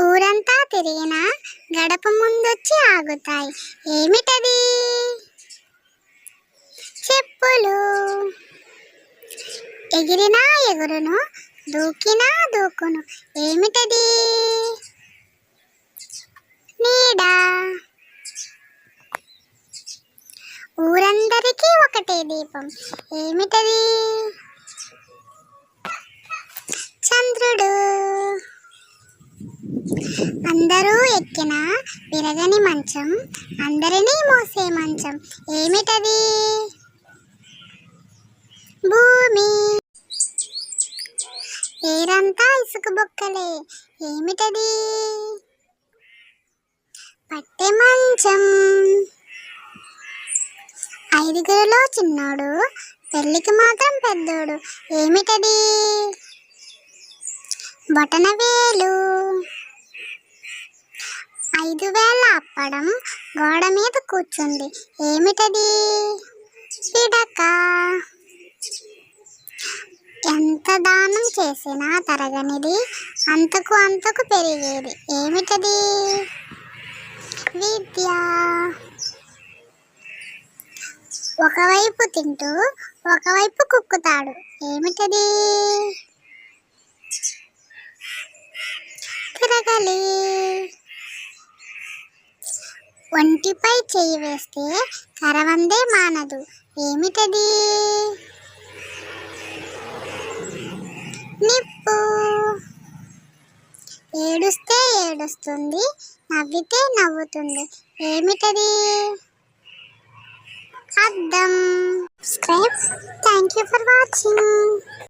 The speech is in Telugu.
ఊరంతా తిరిగినా గడప ముందొచ్చి ఆగుతాయి. ఏమిటది? చెప్పులు. ఎగిరినా ఎగురును దూకినా దూకును. ఏమిటది? నీడ. ఊరందరికీ ఒకటే దీపం. ఏమిటది? అందరూ ఎక్కిన విరగని మంచం అందరినీ మోసే మంచం. ఏమిటది? భూమి. ఏరంతా ఇసుక బొక్కలే. ఏమిటది? పట్టె మంచం. ఐదుగురులో చిన్నోడు పెళ్ళికి మాత్రం పెద్దోడు. ఏమిటది? బొటనవేలు. ఐదు వేల అప్పడం గోడ మీద కూర్చుంది. ఏమిటది? పిడక. ఎంత దానం చేసినా తరగనిది అంతకు అంతకు పెరిగేది. ఏమిటది? విద్య. ఒకవైపు తింటూ ఒకవైపు కుక్కుతాడు. ఏమిటది? తిరగలి. ఒంటిపై చేయి వేస్తే కరవందే మానదు. ఏమిటది? నిప్పు. ఏడుస్తే ఏడుస్తుంది నవ్వితే నవ్వుతుంది. ఏమిటది? అద్దం. Thank you for watching